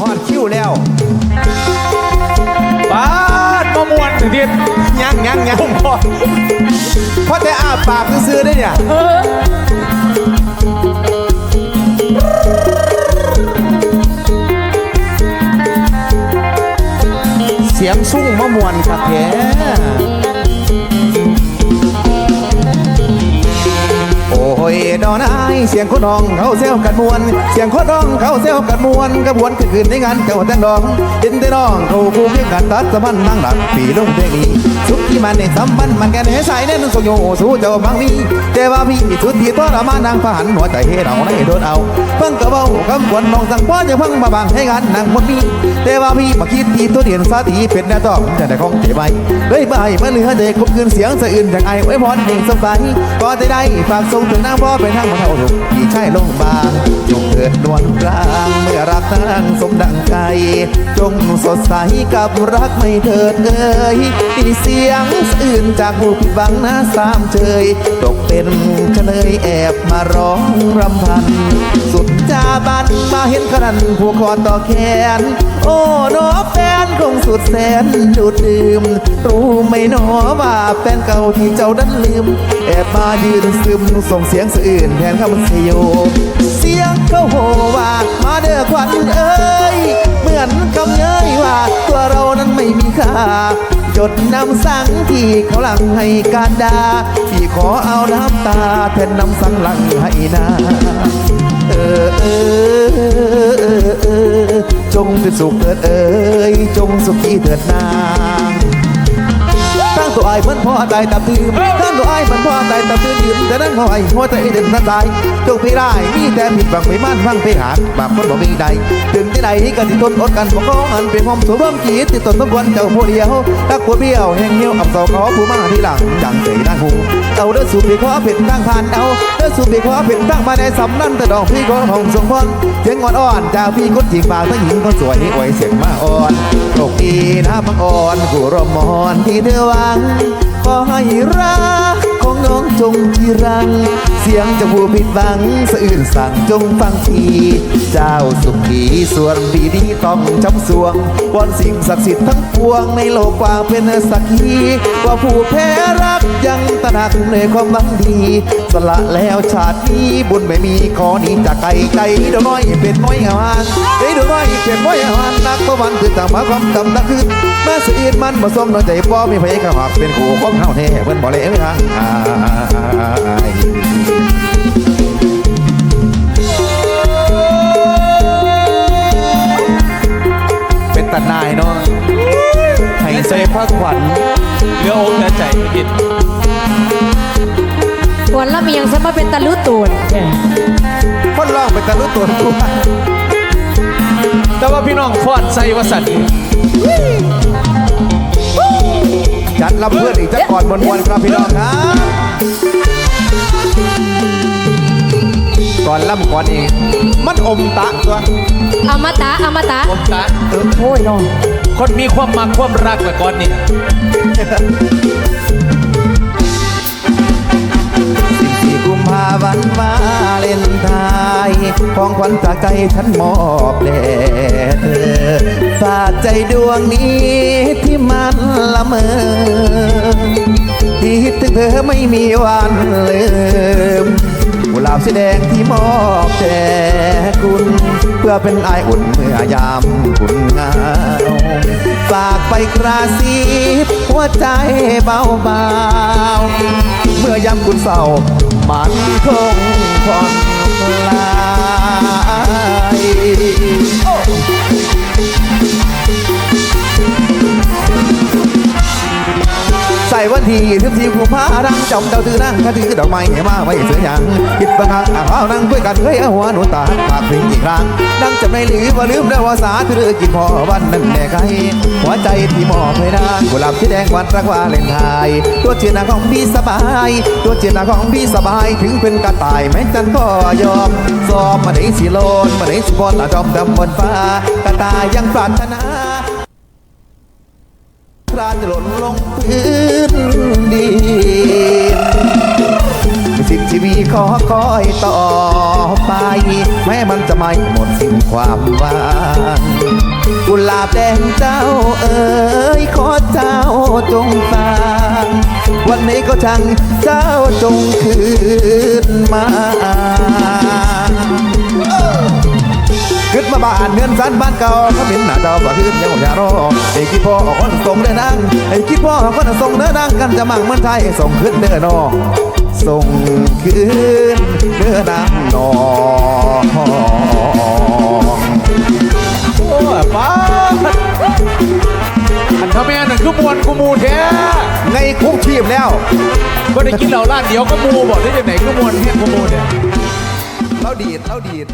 ฮอดคิวแล้วบ้านมะม่วนถึงที่ยังยังยังผมพอเพราะแต่อาปากซื้อๆได้เนี่ยเสียงซุ่งมะมวนคักแท้ ยดอนไอายเสียงคนน้องเขาเซลกันมวน เสียงคนน้องเขาเซลกันมวนกระบวนขึ้นขึ้นในงานเจ้าแต่งดองเห็นแต่น้องเขาคู่เพียงกันตัดสะมันนั่งหลักปีลงเพลงนี้สุขที่มันในสัมพันธ์มันแกนให้ใส่แน่นสงโยสู้เจ้าบางมีแต่ว่าพี่สุดที่ตัวละมานางผ่านหัวใจให้เราในโดนเอาเพิ่งกระเบ้าคำควรน้องสั่งพ่อจะเพิ่งมาบังให้งานนางหมดมีแต่ว่าพี่มาคิดที่ตัวเดียนสาธีเป็นแน่ต้องจะได้ของเจ็บไว้เฮ้ยบ่ายเมื่อเหลือเด็กคบคืนเสียงสะอื่นจากไอ้ไว้พรเองสบายก็จะได้ฝากส่งถึงนางพ่อไปทางมาเท่าลูกพี่ชายลงบางจงเกิดดวงกลางเมื่อรักทางสมดังใจ จงสดใสกับรักไม่เถิดเอ่ยที่เสียงสะอื่นจากผู้ผิดหวังนะสามเจยตกเป็นเฉลยแอบมาร้องรำพัน สุดจาบั มาเห็นขนันผูกคอต่อแขน โอ้หนอแฟนคงสุดแสนดูดดื่ม รู้ไหม่หนอว่าแฟนเก่าที่เจ้าดันลืม แอบมายืนซึมส่งเสียงสะอื่นแทนคำเสียโยเสียงเขาโหว่ามาเด้อควันเอ้ย เหมือนคำเย้ยว่าตัวเรานั้นไม่มีค่า จดนำสังที่เขาหลังให้การดา พี่ขอเอาน้ำตาแทนน้ำสังหลังให้นาเออเออเออเออเออจงเป็นสุขเถิดเอ้ยจงสุขีเถิดนา ตัวไอ้เหมือนพ่อตายตับตื่นท่านตัวไอ้เหมือนพ่อตายตับตื่นยืนแต่นั่งหอยหัวใจเด่นทันตายจงไปได้มีแต่ผิดบังไปมั่นฟังไปหาดบาปคนบ่มีใดถึงที่ใดก็สิทนอดกันบอกอันเป็นความสุขร่วมกีดติดตนสมควรเจ้าผู้เดียวถ้าขวดเบี้ยวแห่งเหี้ยวอับเสาขอผู้มาที่หลังจังเสยนั่งหู เอาเด้อสูบพี่ขอเป็นตั้งผ่านเอาเด้อสูบพี่ขอเป็นตั้งมาในสำนันแต่ดอกพี่ของหงสงพรเสียงอ่อนๆจากพี่คนจริงปากทั้งหญิงคนสวยไว้เสียงมาอ่อนโชคดีนะบังอ่อนกูรอมอนที่เธอหวังขอให้รักของน้องจงจีรัง เสียงจะผู้ผิดหวังสะอื่นสั่งจงฟังทีเจ้าสุขีส่วนปีนี้ต้องจำสวงวอนสิ่งศักดิ์สิทธิ์ทั้งปวงในโลกกว้างเป็นสักขีว่าผู้แพ้รักยังตระหนักในความหวังดี สละแล้วชาตินี้บุญไม่มีขอนี้จากไกลใจเดี๋ยวน้อยเป็นน้อยหานเฮ้เดี๋ยวน้อยเป็นน้อยหานนักเพระวันคือต่างมาความตำนักคือแม่สื่นมันผสมน้อยใจบ่มีไผกระหักเป็นคู่ของเฮาแท้เพิ่นบ่เลยเอ้ยฮะ ตาหนายเนาะให้ใส่ผ้าขวัญเหลืออกเหลือใจกินควรละเมียงซะมาเป็นตะลุตูนคนร้องเป็นตาลุตัวตัวแต่ว่าพี่น้องฟอดใส่วสันจัดรับเพื่อนอีกจักก่อนมวนๆครับพี่น้องครับ อนล่ำก่อนเอง มันอมตะตัวอมตะอมตะผมตาโอ้ยน้องคนมีความมักความรักแต่ก่อนนี่14กุมภาพันธ์วาเลนไทน์ของขวัญจากใจฉันมอบแด่เธอฝากใจดวงนี้ที่มันละเมอที่คิดถึงเธอไม่มีวันลืม กุหลาบสีแดงที่มอบแด่คุณ เพื่อเป็นไอายอุ่นเมื่อยามคุณเหงาฝากไปกระซิบหัวใจเบาๆเมื่อยามคุณเศร้ามันคงผ่อนคลาย ที่ทิบทีผู้พาดังจำเจ้าตือนั่งคถือดอกไม้เมาไว้เสือหยังคิดบางครั้งอ่างเอานั่งด้วยกันเฮ้ยเอหัวหนูตาปากพิงอีกครั้งนั่งจำในหรือว่าลืมได้ว่าสาถือกินพอวันนั้นแน่ไกลหัวใจที่มอบให้นางกุหลาบสีแดงวันรักวาเลนไทยตัวเจียนาของพี่สบายตัวเจียนาของพี่สบายถึงเป็นกระต่ายแม้จันก็ยอมสอบมาได้สิโลนมาได้สิบอลตาจอมดำบนฟ้ากระต่ายยังปรารถนา รานจะหล่นลงพื้นดินสิ้นชีวิตขอคอยต่อไป แม้มันจะไม่หมดสิ้นความหวานกุหลาบแดงเจ้าเอ๋ยขอเจ้าจงฟังวันนี้ก็ช่างเจ้าจงคืนมาขึ้นมา บ้านเงินสันบ้านเก่าเขาเป็นหน้าเจ้าบ่ขึ้นยังอย่ารอไอ้คิดพ่อคนส่งเด้อนังไอ้คิดพ่อคนส่งเด้อนังกันจะมั่งเหมือนไทยส่งขึ้นเด้อน้องส่งขึ้นเด้อนางน้องโอ้ป้าอันทำแม่นั่นคือมวนกูมูแท้ในคุกชีพแล้วก็ได้กินเหล่าร้านเดียวก็มูบอกได้ยังไหนก็มวนแห้กูมูเนี่ยเราดีดเราดีด